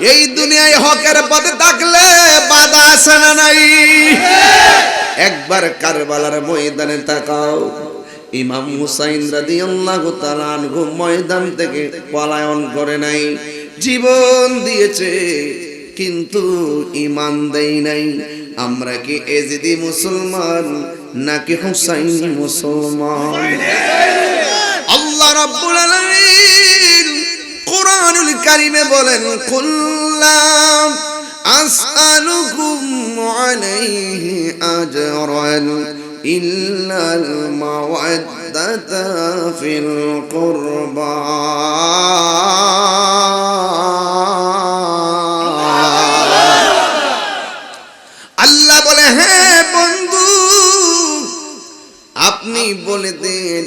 এই দুনিয়ায় হকের পথে থাকলে বাধা আছে না নাই? একবার কারবালার ময়দানে তাকাও। ইমাম হুসাইন রাদিয়াল্লাহু তাআলা আনহু ময়দান থেকে পলায়ন করে নাই। জীবন দিয়েছে, কিন্তু ইমান দেই নাই। আমরা কি এজিদি মুসলমান নাকি হুসাইনি মুসলমান? আল্লাহ রাব্বুল আলামিন কোরআনুল কারিমে বলেন, কুল্লাম আসআলুকুম আলাইহি আজরান ইল্লাল মাওয়াদ্দাতা ফিল কুরবা। আল্লাহ বলে হ্যাঁ বন্ধু, আপনি বলে দেন,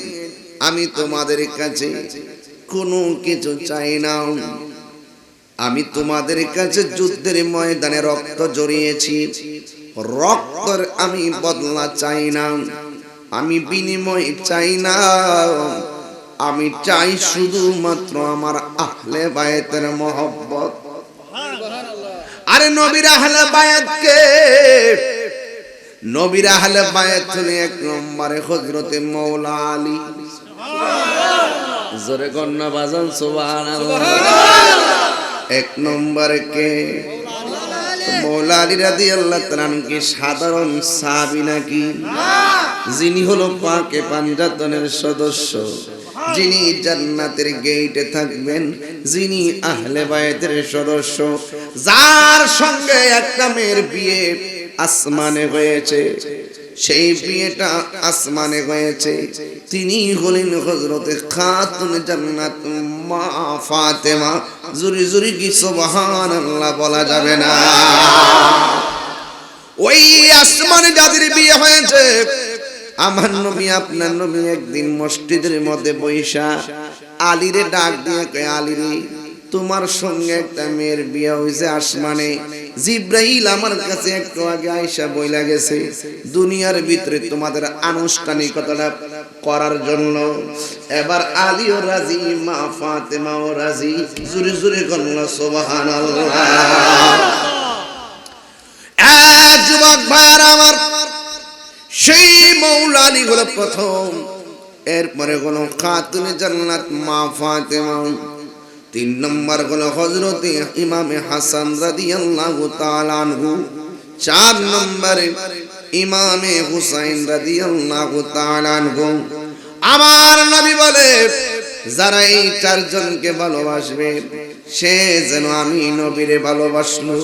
আমি তোমাদের কাছে কোনো কিছু চাই না। আমি তোমাদের কাছে যুদ্ধের ময়দানে রক্ত জড়িয়েছি। রক্তর আমি বদলা চাই না। আমি বিনিময় চাই না। আমি চাই শুধুমাত্র আমার আহলে বায়েতের মহব্বত। আরে নবীর আহলে বায়াতকে, নবীর আহলে বায়াত এক নম্বরে হযরতে মৌলা আলী। জোরে কন্যা বাজান সুবহানাল্লাহ। এক নম্বরে কে? মৌলা আলী রাদিয়াল্লাহু তাআলা কি সাধারণ সাহাবী নাকি? যিনি হলো পাকে পাঞ্জাতনের সদস্য। যিনি জান্নাতের গেইটে থাকবেন যিনি আহলে বায়াতের সদস্য। যার সঙ্গে একটা মেয়ের বিয়ে আসমানে হয়েছে। সেই বিয়েটা আসমানে হয়েছে। তিনি হলেন হজরতে খাতুন জান্নাত মা ফাতেমা। জুরি জুরি কি সুবহানাল্লাহ বলা যাবে না। ওই আসমানে যাদের বিয়ে হয়েছে, আমার নবী, আপনার নবী একদিন মসজিদের মধ্যে বৈশা আলিরে ডাক দিয়ে কয় আলিরে তোমার সঙ্গে একটা মেয়ের বিয়ে হয়েছে আসমানে। জিব্রাইল আমার কাছে একটু আগে আয়সা বইলা গেছে, দুনিয়ার ভিতরে তোমাদের আনুষ্ঠানিকতাটা করার জন্য। এবার আলীও রাজি, মা ফাতেমাও রাজি, জুরে জুরে সুবহানাল্লাহ। এক যুবক আমার, সেই হলো প্রথম। এরপরে হলো খাতুনে জান্নাত, মা ফাতেমা তিন নম্বর হলো হজরতে ইমামে হাসান রাদিয়াল্লাহু তাআলা আনহু। চার নম্বরে ইমামে হুসাইন রাদিয়াল্লাহু তাআলা আনহু। আমার নবী বলে, যারা এই চারজনকে ভালোবাসবে, সে যেন আমি নবীরে ভালোবাসলো।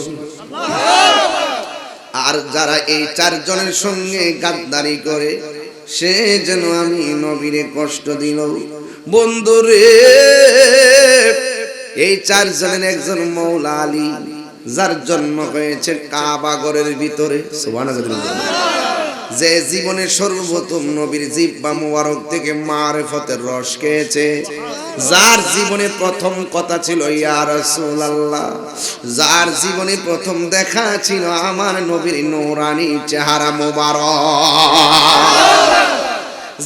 আর যারা এই চারজনের সঙ্গে গাদ্দারি করে, সে যেন আমি নবীরে কষ্ট দিল। বন্ধুরে এই চারজনের একজন মৌলা আলী, যার জন্ম হয়েছে কাবাগরের ভিতরে। যে জীবনে সর্বপ্রথম নবীর জিব্বা মুবারক থেকে মারেফতের রস খেয়েছে, যার জীবনে প্রথম কথা ছিল, ইয়া রাসূলুল্লাহ যার জীবনে প্রথম দেখা ছিল আমার নবীর নূরানি চেহারা মুবারক।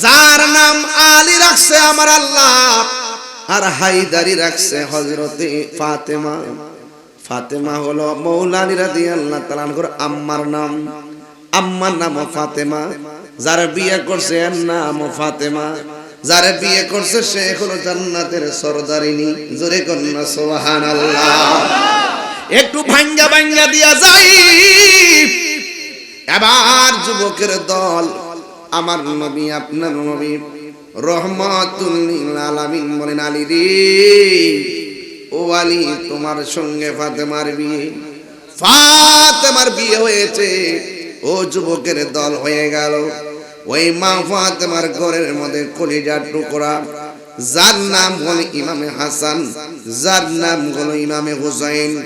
যার নাম আলী রাখছে আমার আল্লাহ। আর হাইদারি রাখছে হযরতে ফাতেমা। ফাতেমা হলো মৌলানি রাদিয়াল্লাহু তাআলার আম্মার নাম। আম্মার নাম ফাতেমা। যারা বিয়ে করছে এর নাম ফাতেমা। যারা বিয়ে করছে সে হলো জান্নাতের সরদারিনী। জোরে কন্যা, সুবহানাল্লাহ। একটু ভাঙ্গা ভাঙ্গা দিয়া যাই। এবার যুবকের দল। আমার নবী, আপনার নবী। রহমাতুল আলামিন বলেন, আলী রে, ও আলী, তোমার সঙ্গে ফাতেমার বিয়ে। ফাতেমার বিয়ে হয়েছে। ও যুবকের দল হয়ে গেল। ওই মা ফাতেমার ঘরের মধ্যে কলিজার টুকরা। যার নাম হলো ইমামে হাসান, যার নাম হলো ইমামে হুসাইন।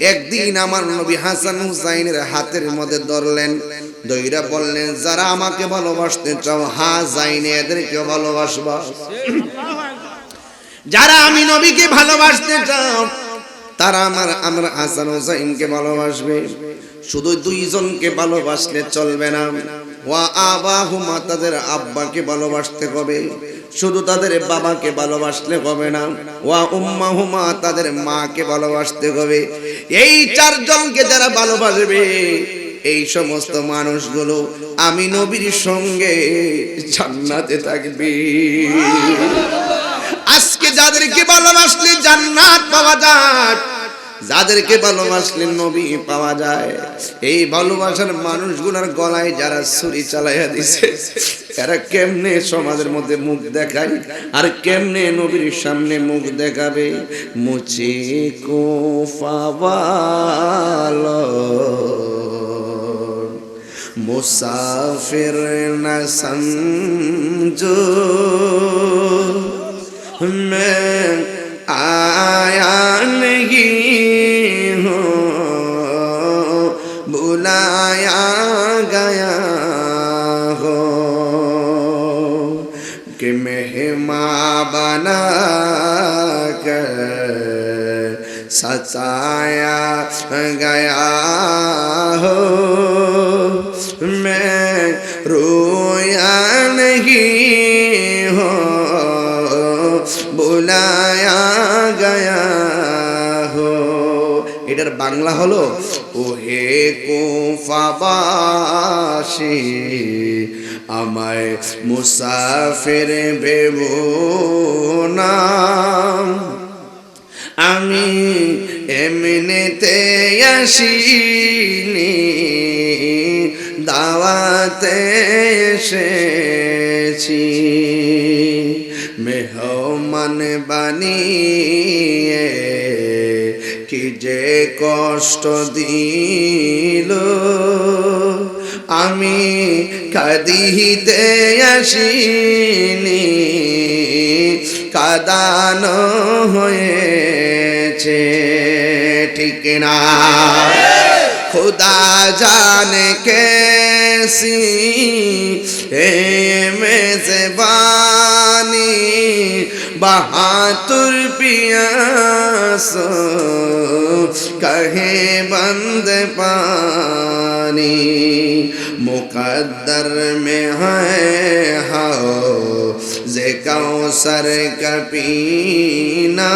একদিন আমার নবী হাসান হুসাইনের হাতের মধ্যে ধরলেন দইরা বললেন, যারা আমাকে ভালোবাসতে চাও, হা যাইনে এদেরকে ভালোবাসবা। যারা আমি নবীকে ভালোবাসতে চাও, তারা আমার আমার হাসান হুসাইনকে ভালোবাসবে। শুধু দুইজনকে ভালোবাসলে চলবে না। ওয়া আবাহুমা তাদের আব্বাকে ভালোবাসতে হবে। শুধু তাদের বাবাকে ভালোবাসলে হবে না, ওয়া উম্মা হুমা তাদের মাকে ভালোবাসতে হবে। এই চারজনকে যারা ভালোবাসবে, এই সমস্ত মানুষগুলো আমি নবীর সঙ্গে জান্নাতে থাকবে। আজকে যাদেরকে ভালোবাসলে জান্নাত পাওয়া যায় যাদেরকে ভালোবাসলে নবী পাওয়া যায়। এই ভালোবাসার মানুষগুলোর গলায় যারা ছুরি চালাইয়া দিছে, এরা কেমনে সমাজের মধ্যে মুখ দেখায় আর কেমনে নবীর সামনে মুখ দেখাবে? মুচি কোফাবালো মুসাফির না मैं आया नहीं हूँ बुलाया गया हो कि मेहमा बना कर सताया गया हो বাংলা হলো ও হে কোফাবাসী, আমায় মুসাফির ভেবো না। আমি এমনিতে আসিনি, দাওয়াতে এসেছি। মেহমান বানিয়ে কি যে কষ্ট দিল? আমি কাঁদিতে আসিনি, কাদান হয়েছে ঠিক না। খুদা জানে কেসি হে মেজবা बहातुर पियास कहे बंद पानी मुकद्दर में है हो जे कौसर का पीना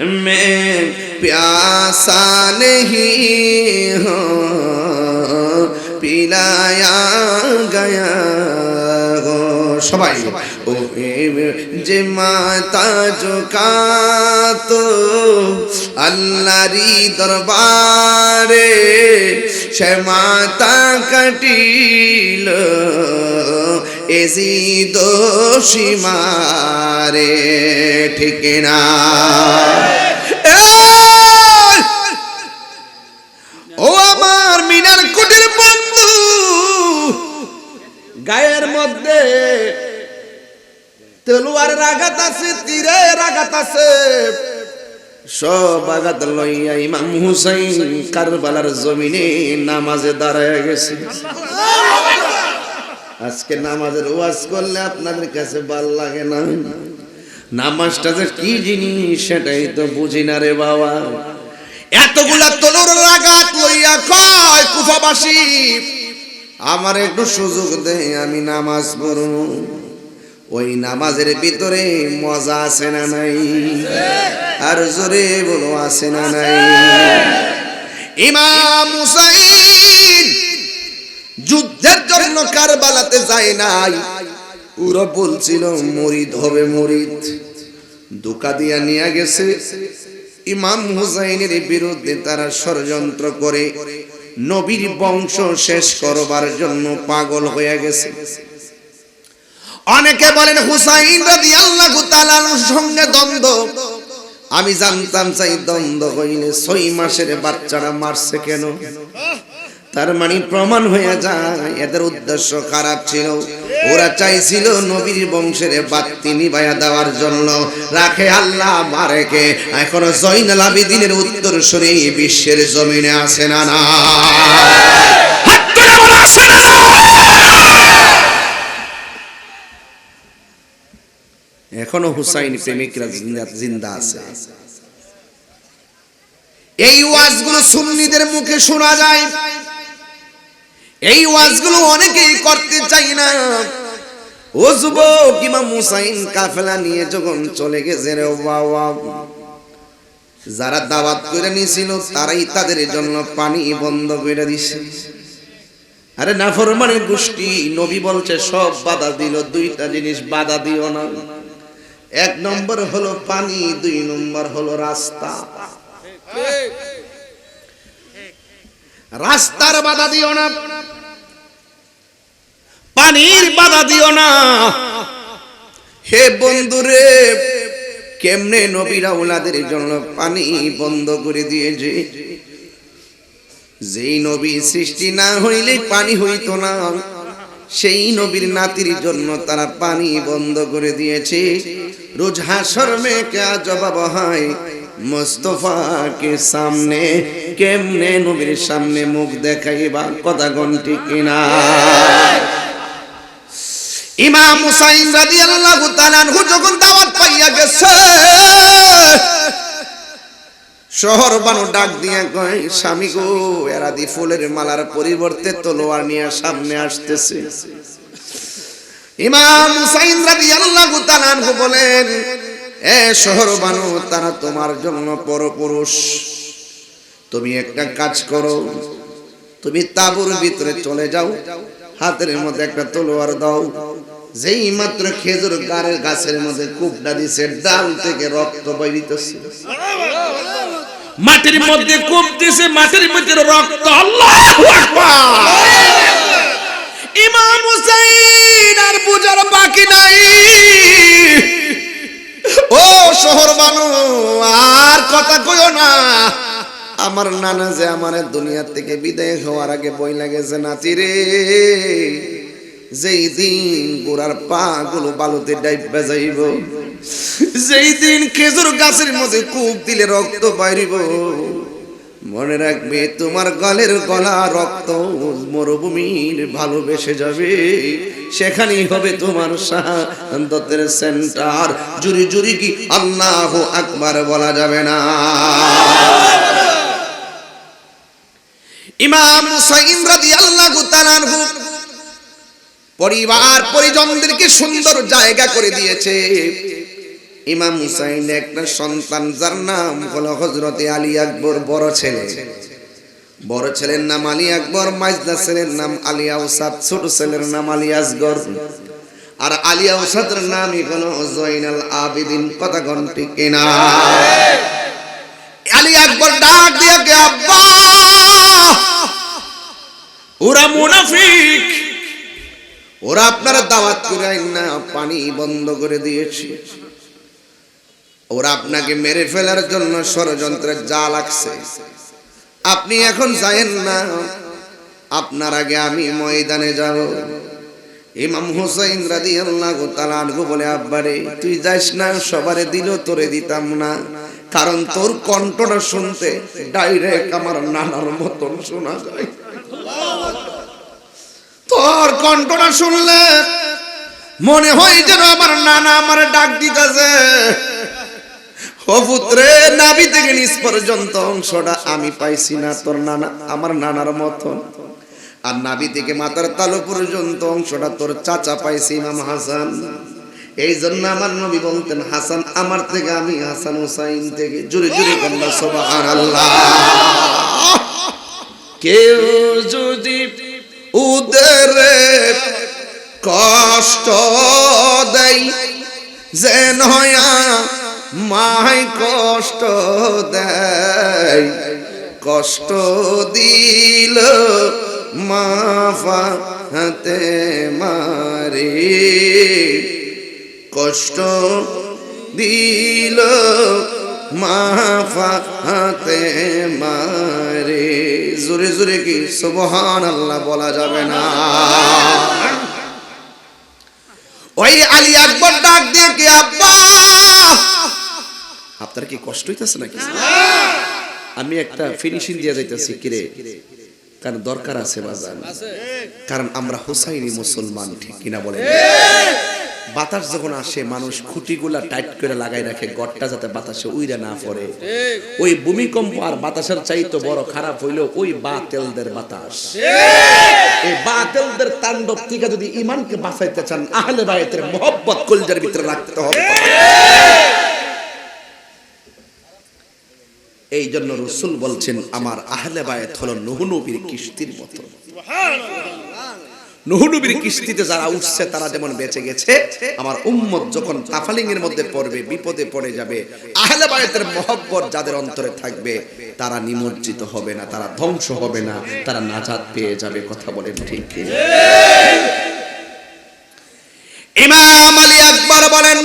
मैं प्यासा नहीं हूँ पिलाया गया हो সবাই যে মাতা চোকা তো আল্লাহরি দরবারে, সে মাতা কাটিল এসি দোষী মারে, ঠিক না এই! ও আমার মিনার কুটির বন্ধু, গায়ের মধ্যে তলোয়ারের আঘাত আছে তীরের আঘাত আছে। সব আঘাত লইয়া ইমাম হুসাইন কারবালার জমিনে নামাজে দাঁড়ায় গেছে। আজকে নামাজের ওয়াজ করলে আপনাদের কাছে ভালো লাগে না। নামাজটা যে কি জিনিস, সেটাই তো বুঝি না রে বাবা। এতগুলা তলোর আঘাত লইয়া কয় কুফাবাসী? আমার একটু সুযোগ দে, আমি নামাজ পড়ব। ওই নামাজের ভিতরে মজা আছে না নাই? আর জোরে বলো, আছে না নাই? ইমাম হুসাইন যুদ্ধের জন্য কারবালাতে যায় নাই। ওরা বলছিল, মরিদ হবে মরিদ। দোকা দিয়া নিয়ে গেছে। ইমাম হুসাইনের বিরুদ্ধে তারা ষড়যন্ত্র করে। নবীর বংশ শেষ করবার জন্য পাগল হয়ে গেছে। অনেকে বলেন হুসাইন রাদিয়াল্লাহু তাআলার সঙ্গে দ্বন্দ্ব। আমি জানতাম চাই দ্বন্দ্ব হইলে ছয় মাসের বাচ্চারা মারছে কেন? তার মানে প্রমাণ হয়ে যায়, এদের উদ্দেশ্য খারাপ ছিল। ওরা চাইছিল নবীর বংশের বাত্তি নিবাইয়া দেওয়ার জন্য। রাখে আল্লাহ মারেকে এখনও জৈনাল আবিদিনের উত্তর বিশ্বের জমিনে আসে না না হাত তুলে বলো, আসে না না? এখনও হুসাইন প্রেমিকরা জিন্দা আছে। এই ওয়াজগুলো সুন্নিদের মুখে শোনা যায়। এই ওয়াজগুলো অনেকেই করতে চাই না। ও যুবক, ইমাম হুসাইন কাফেলা নিয়ে যখন চলে গেছে রে বাবা, যারা দাওয়াত করে নিয়েছিল, তারাই তাদের জন্য পানি বন্ধ করে দিছে। আরে নাফরমানের গোষ্ঠী, নবী বলছে, সব বাধা দিল, দুইটা জিনিস বাধা দিও না। এক নম্বর হলো পানি, দুই নম্বর হলো রাস্তা। রাস্তার বাধা দিও না। পানির বাধা দিও না। হে বন্ধুরে, কেমনে নবীরা ওলাদের জন্য পানি বন্ধ করে দিয়েছে? যেই নবী সৃষ্টি না হইলে পানি হইতো না। সেই নবীর নাতির জন্য তারা পানি বন্ধ করে দিয়েছে। রোজ হাসর মে কে জবাব হয়? মোস্তফাকে সামনে কেমনে নবীর সামনে মুখ দেখাইবা? কথা গন্টি কিনা? ইমাম হুসাইন রাদিয়াল্লাহু তাআলা যখন দাওয়াত পাইয়া গেছে শহর বানো ডাক দিয়া কয়, স্বামী গো এরাদি ফুলের মালার পরিবর্তে তলোয়ার নিয়ে সামনে আসতেছে। ইমাম হুসাইন রাদিয়াল্লাহু তাআলা বলেন, এ শহর বানু, তারা তোমার জন্য পরপুরুষ। তুমি একটা কাজ করো, তুমি তাবুর ভিতরে চলে যাও, হাতের মধ্যে একটা তলোয়ার দাও। যেই মাত্র খেজুর গাড়ের গাছের মধ্যে কুপটা দিছে, ডাল থেকে রক্ত বাইরিতেছে। মাটির মধ্যে কমতেছে মাটির মধ্যে রক্ত। ইমাম হুসাইন আর বুঝার বাকি নাই। ও শহর বানু, আর কথা কইও না। আমার নানা যে আমার দুনিয়া থেকে বিদায় হওয়ার আগে বই লাগেছে নাতি রে। যেই দিন গোড়ার পা গুলো বালুতে ডাইবা যাইব। যেই দিন খেজুর গাছের মধ্যে কূপ দিলে রক্ত বাইরিব। মনে রাখবে তোমার গলের গলা রক্ত মরুভূমির ভালোবেসে যাবে। সেখানেই হবে তোমার শাহাদতের সেন্টার। জুরি জুরি কি আল্লাহ আকবার বলা যাবে না। ইমাম হুসাইন রাদিয়াল্লাহু তাআলা আনহু পরিবার পরিজনদেরকে সুন্দর জায়গা করে দিয়েছে। ইমাম হুসাইন একটা সন্তান, যার নাম হলো হজরতে আলী আকবর, বড় ছেলে। বড় ছেলের নাম আলী আকবর মাইজদা ছেলের নাম আলী আউসাদ ছোট ছেলের নাম আলী আসগর। আর আলী আউসাদের নামই হলো জয়নাল আবিদিন, কথা ঘন্টি কেনা? আলী আকবর ডাক দিয়ে আব্বা! ওরা মুনাফিক। ওরা আপনারা দাওয়াত করে না, পানি বন্ধ করে দিয়েছে। ওরা আপনাকে মেরে ফেলার জন্য ষড়যন্ত্রের যা লাগছে আপনি এখন যায়েন না। আপনার আগে আমি ময়দানে যাব। ইমাম হুসাইন রাদিয়াল্লাহু তাআলা আনহু বলে, আব্বারে, তুই যাস না, সবারে দিল, তোরে দিতাম না। কারণ তোর কণ্ঠটা শুনতে ডাইরেক্ট আমার নানার মতন শোনা যায়। তোর কণ্ঠটা শুনলে মনে হয় যেন আমার নানা আমার ডাক দিতেছে। পুত্রে, নাভি থেকে নিচ পর্যন্ত অংশটা আমি পাইছি না, তোর নানা, আমার নানার মতন। আর নাভি থেকে মাথার তালু পর্যন্ত অংশটা তোর চাচা পাইছি ইমাম হাসান। এই জন্য আমার নবী বলতেন, হাসান আমার থেকে, আমি হাসান হুসাইন থেকে। জুড়ে জুড়ে কন্যা সোবাহান আল্লাহ কেউ যদি উদরে কষ্ট দেয় যেন মাই কষ্ট দেয়, কষ্ট দিল মাফা হাতে মারে। কষ্ট দিল মাফা হাতে মারে। জোরে জোরে কি সুবহান আল্লাহ বলা যাবে না? ওই আলী আকবর ডাক দিয়ে কি আব্বা? আপনার কি কষ্ট হইতেছে নাকি? আমি একটা ফিনিশিং দিয়ে যাইতেছি কিরে? কারণ দরকার আছে বাজার কারণ আমরা হুসাইনি মুসলমান ঠিক কিনা বলেন? বাতাস যখন আসে মানুষ খুঁটিগুলা টাইট করে লাগাই রাখে গড়টা যাতে বাতাসে উইরা না পড়ে। ওই ভূমিকম্প আর বাতাসের চাইতে বড় খারাপ হইল ওই বাতেলদের বাতাস। এই বাতেলদের তাণ্ডব থেকে যদি ইমানকে বাঁচাইতে চান আহলে বায়তের মোহব্বত কলজার ভিতরে রাখতে হবে। এই জন্য রসুল বলছেন, আমার আহলে বায়ত হলো নহনবীর কিস্তির মতো নহনবীর কিস্তিতে যারা উঠছে, তারা যেমন বেঁচে গেছে, আমার উম্মত যখন তাফালিং এর মধ্যে পড়বে, বিপদে পড়ে যাবে, আহলে বায়তের মহব্বত যাদের অন্তরে থাকবে, তারা নিমজ্জিত হবে না, তারা ধ্বংস হবে না, তারা নাজাত পেয়ে যাবে, কথা বলেন ঠিক? ইমাম আলী আকবর বলেন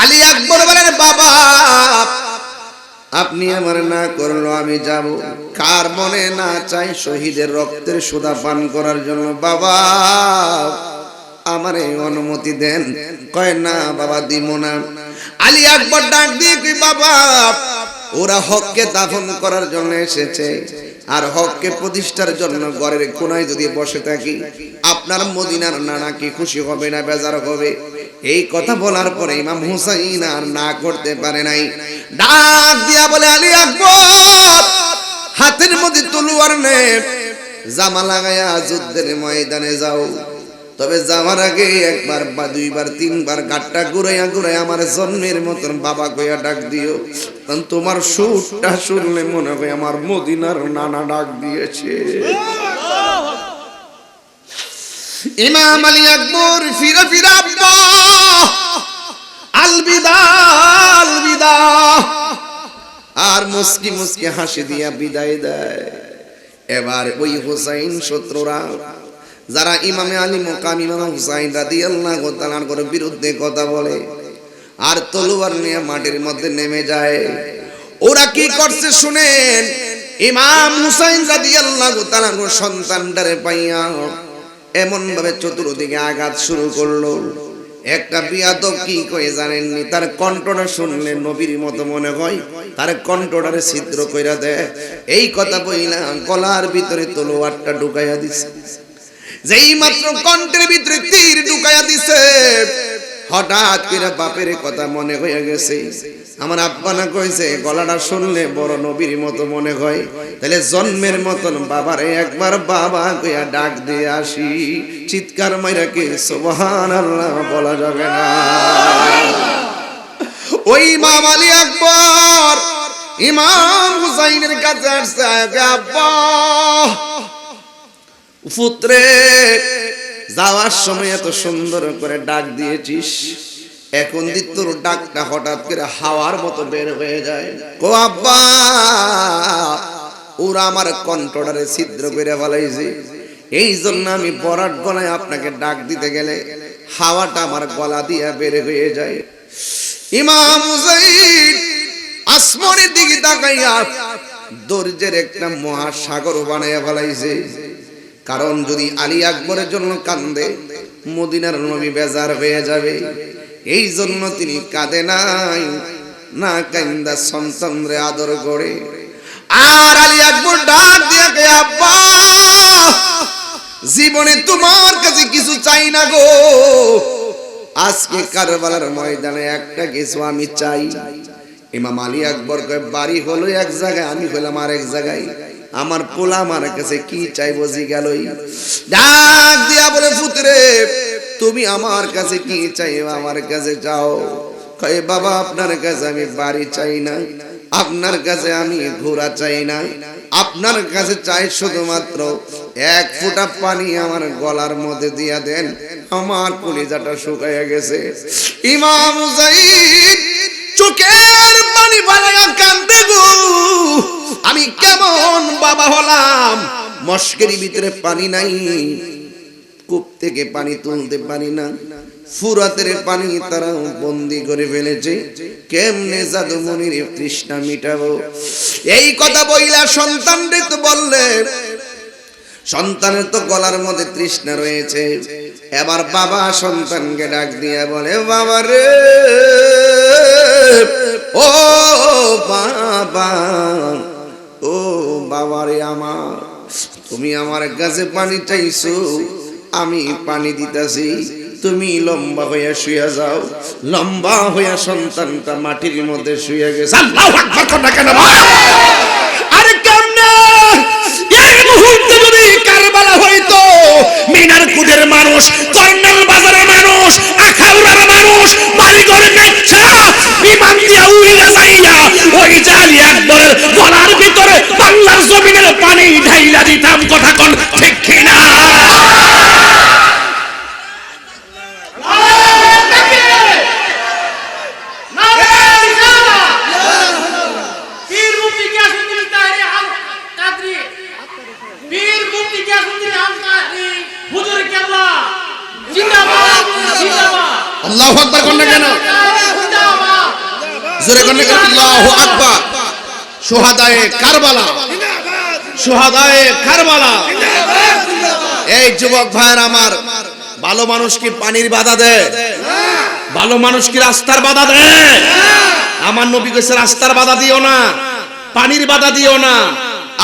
আলী আকবর বলেন, বাবা, আপনি আমার না করল আমি যাব। কার মনে না চাই শহীদের রক্তের সুদা পান করার জন্য? বাবা, আমারে অনুমতি দেন। কয়, না বাবা, দিব না। আলী আকবর ডাক দিয়ে বাবা ওরা হককে দাফন করার জন্য এসেছে। আর হককে প্রতিষ্ঠার জন্য ঘরের কোনায় যদি বসে থাকি, আপনার মদিনার নানা কি খুশি হবে না বেজার হবে? এই কথা বলার পরে ইমাম হুসাইন আর না করতে পারে নাই। ডাক দিয়া বলে, আলী আকবর, হাতের মধ্যে তলোয়ার নে। জামা লাগায়া যুদ্ধের ময়দানে যাও। তবে যাওয়ার আগে একবার বা দুইবার, তিনবার গাটটা ঘুরাইয়া ঘুরাই আমার জন্মের মতন বাবা কইয়া ডাক দিও। কারণ তোমার সুরটা শুনলে মনে হয় আমার মদিনার নানা ডাক দিয়েছে। ইমাম আলী আকবর, ফিরে ফিরে, আব্বা! আলবিদা আলবিদা! আর মুস্কি মুস্কি হাসি দিয়া বিদায় দেয়। এবার ওই হুসাইন শত্রুরা যারা ইমামে আলী মোকাম ইমাম হুসাইন রাদি আল্লাহ তালার করে বিরুদ্ধে কথা বলে আর তলোয়ার নিয়ে মাটির মধ্যে নেমে যায়, ওরা কি করছে শুনেন? ইমাম হুসাইন রাদি আল্লাহ তালার সন্তানটারে পাইয়া এমন ভাবে চতুর্দিকে আঘাত শুরু করল। একটা বিয়াদব কি কয়ে জানেননি? তার কণ্ঠটা শুনলে নবীর মতো মনে হয়, তার কণ্ঠটারে ছিদ্র কইরা দেয়। এই কথা বইলা গলার ভিতরে তলোয়ারটা ঢুকাইয়া দিছে। যেই মাত্র কণ্ঠের ভিতরে তীর ঢুকাইয়া দিছে হঠাৎ করে বাপের কথা মনে হয়ে গেছে। আমার আব্বা না কইছে গলাটা শুনলে বড় নবীর মতো মনে হয়। তাহলে জন্মের মতন বাবারে একবার বাবা কইয়া ডাক দিয়ে আসি। চিৎকার মাইরা কে আল্লাহ বলা যাবে না। ওই ইমাম আলী আকবর ইমাম হুসাইনের কাছে আসছে আব্বা পুত্রে যাওয়ার সময় এত সুন্দর করে ডাক দিয়েছিস। এখন তোর ডাকটা হঠাৎ করে হাওয়ার মতো বের হয়ে যায়। কো আব্বা, ওরা আমার কণ্ঠটারে ছিদ্র করে ফেলাইছে। এই জন্য আমি বরাট গলায় আপনাকে ডাক দিতে গেলে হাওয়াটা আমার গলা দিয়া বের হয়ে যায়। ইমাম আসমানের দিকে তাকাইয়া দর্জের একটা মহাসাগর বানাইয়া ফেলাইছে। কারণ যদি আলী আকবরের জন্য কান্দে, মদিনার নবী বেজার হয়ে যাবে। এই জন্য তিনি কাঁদে নাই, না কান্দা সন্তানরে আদর করে। আর আলী আকবর ডাক দিয়ে কে, আব্বা, জীবনে তোমার কাছে কিছু চাই না গো। আজকে কারবালার ময়দানে একটা কিছু আমি চাই। ইমাম আলী আকবর বাড়ি হলো এক জায়গায়, আমি হলাম আর এক জায়গায়। আমার পোলা আমার কাছে কি চাইব জি গেলই ডাক দিয়া বলে, পুত্রে, তুমি আমার কাছে কি চাইব? আমার কাছে যাও। কয়ে, বাবা, আপনার কাছে আমি বাড়ি চাই না। আপনার কাছে আমি ঘোরা চাই না। আপনার কাছে চাই শুধুমাত্র এক ফোঁটা পানি আমার গলার মধ্যে দিয়া দেন। আমার কলিজাটা শুকাইয়া গেছে। ইমাম চোখের পানি বানায়া কান্দে গো। আমি কেমন বাবা হলাম? মস্কের ভিতরে পানি নাই। কূপ থেকে পানি তুলতে পারি না। ফুরাতের পানি তারা বন্দি করে ফেলেছে। কেমনে জাদুমনির তৃষ্ণা মিটাবো? এই কথা বইলা সন্তান তো বললে, সন্তানের তো গলার মধ্যে তৃষ্ণা রয়েছে। এবার বাবা সন্তানকে ডাক দিয়ে বলে, বাবা রে, ও বাবা ও বাবা রে আমার, তুমি আমার কাছে পানি চাইছো, আমি পানি দিতেছি। তুমি লম্বা হইয়া শুয়ে যাও, লম্বা হইয়া সন্তানটা মাটির মধ্যে শুয়ে গেছে। আল্লাহু আকবার কথা কেন? আরে কেমনে? এই মুহূর্তে যদি কারবালা হইতো, মিনার কুদের মানুষ কর্নেল বাজারের মানুষ আখাউড়ার মানুষ বাড়িঘর নেচ্ছা বিমান দিয়া উড়িয়া যাইয়া ওই জালি একবারের গলার ভিতরে বাংলার জমিনের পানি ঢাইলা দিতাম, কথা কন ঠিক কিনা পীর মুক্তি গিয়াসুদ্দিন তাহরি আল কাদরি পীর মুক্তি গিয়াসুদ্দিন আল কাদরি হুজুর কেবলা জিন্দাবাদ জিন্দাবাদ আল্লাহু আকবার কোন কেন জিন্দাবাদ জোরে কোন কেন আল্লাহু আকবার। সোহাদায়ে কারবালা। সোহাদায়ে এই যুবক ভাইয়ের আমার, ভালো মানুষ কি পানির বাধা দেয়? ভালো মানুষ কি রাস্তার বাধা দেয়? আমার নবী কইছে, রাস্তার বাধা দিও না, পানির বাধা দিও না।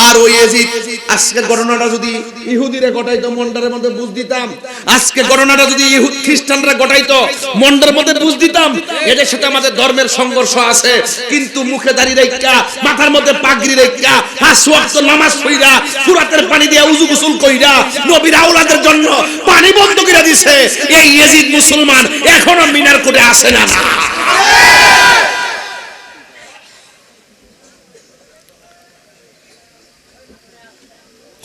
আর ওই এজিদ, আজকের ঘটনাটা যদি ইহুদিরে ঘটাইতো, মন্ডারের মধ্যে বুঝ দিতাম। আজকে ঘটনাটা যদি ইহুদ খ্রিস্টানরা ঘটাইতো মন্ডার মধ্যে বুঝ দিতাম, এদের সাথে আমাদের ধর্মের সংঘর্ষ আছে। কিন্তু মুখে দাঁড়িয়ে রেখা, মাথার মধ্যে পাগড়ি রেখা, পাঁচ ওয়াক্ত নামাজ পড়িরা ফুরাতের পানি দিয়া উজু গোসল কইরা নবীর আওলাদের জন্য পানি বন্ধ করে দিছে। এই ইয়েজিদ মুসলমান এখনও মিনার কোটে আসে না না।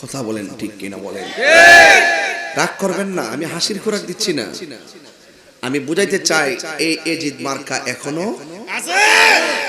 কথা বলেন ঠিক কিনা বলেন। রাগ করবেন না, আমি হাসির খোরাক দিচ্ছি না। আমি বুঝাইতে চাই, এই এজিদ মার্কা এখনও